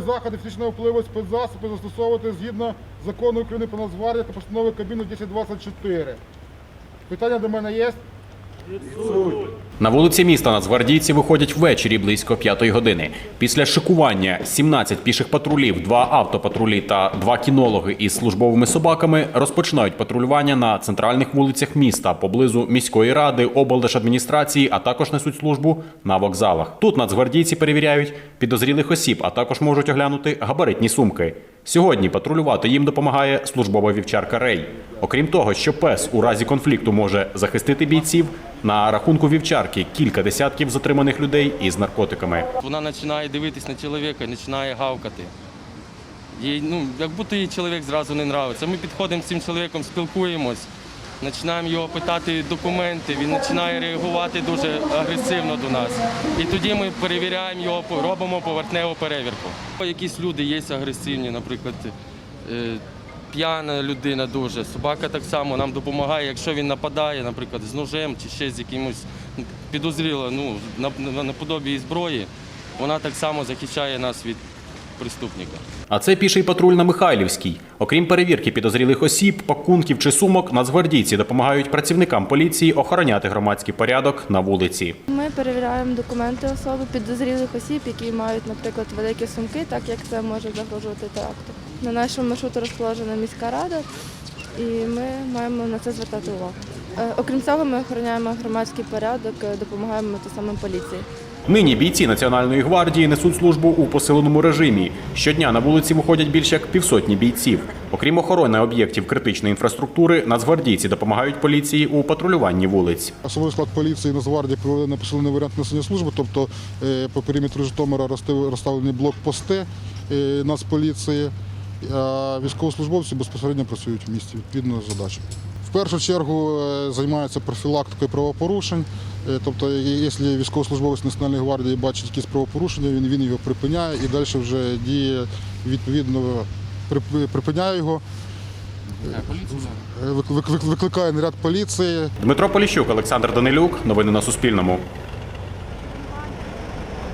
Заходи фізичного впливу спецзасоби застосовувати згідно закону України про Нацгвардію та постанови Кабміну 1024. Питання до мене є? На вулиці міста нацгвардійці виходять ввечері близько п'ятої години. Після шикування 17 піших патрулів, два автопатрулі та два кінологи із службовими собаками розпочинають патрулювання на центральних вулицях міста поблизу міської ради, облдержадміністрації, а також несуть службу на вокзалах. Тут нацгвардійці перевіряють підозрілих осіб, а також можуть оглянути габаритні сумки. Сьогодні патрулювати їм допомагає службова вівчарка Рей. Окрім того, що пес у разі конфлікту може захистити бійців, на рахунку вівчарки кілька десятків затриманих людей із наркотиками. Вона починає дивитись на чоловіка починає гавкати. Їй, ну, як будто їй чоловік зразу не нравиться. Ми підходимо з цим чоловіком, спілкуємось, починаємо його питати документи, він починає реагувати дуже агресивно до нас. І тоді ми перевіряємо його, робимо поверхневу перевірку. Якісь люди є агресивні, наприклад, е, п'яна людина дуже. Собака так само нам допомагає, якщо він нападає, наприклад, з ножем чи ще з якимось підозріло, ну, на- на- наподобі зброї, вона так само захищає нас від преступника. А це піший патруль на Михайлівській. Окрім перевірки підозрілих осіб, пакунків чи сумок, нацгвардійці допомагають працівникам поліції охороняти громадський порядок на вулиці. Ми перевіряємо документи особи підозрілих осіб, які мають, наприклад, великі сумки, так як це може загрожувати теракту. На нашому маршруті розположена міська рада, і ми маємо на це звертати увагу. Е, Окрім цього, ми охороняємо громадський порядок, е, допомагаємо те саме поліції. Нині бійці Національної гвардії несуть службу у посиленому режимі. Щодня на вулиці виходять більше як півсотні бійців. Окрім охорони об'єктів критичної інфраструктури, нацгвардійці допомагають поліції у патрулюванні вулиць. Особовий склад поліції Нацгвардії провели на посилений варіант несення служби, тобто е, по периметру Житомира розстав- розставлені блокпости Нацполіції, а військовослужбовці безпосередньо працюють в місті відповідно задачі. В першу чергу е, займаються профілактикою правопорушень. Е, Тобто, якщо військовослужбовець Національної гвардії бачить якісь правопорушення, він, він його припиняє і далі вже діє відповідно припиняє його. Е, вик- вик- Викликає наряд поліції, Дмитро Поліщук, Олександр Данилюк. Новини на Суспільному.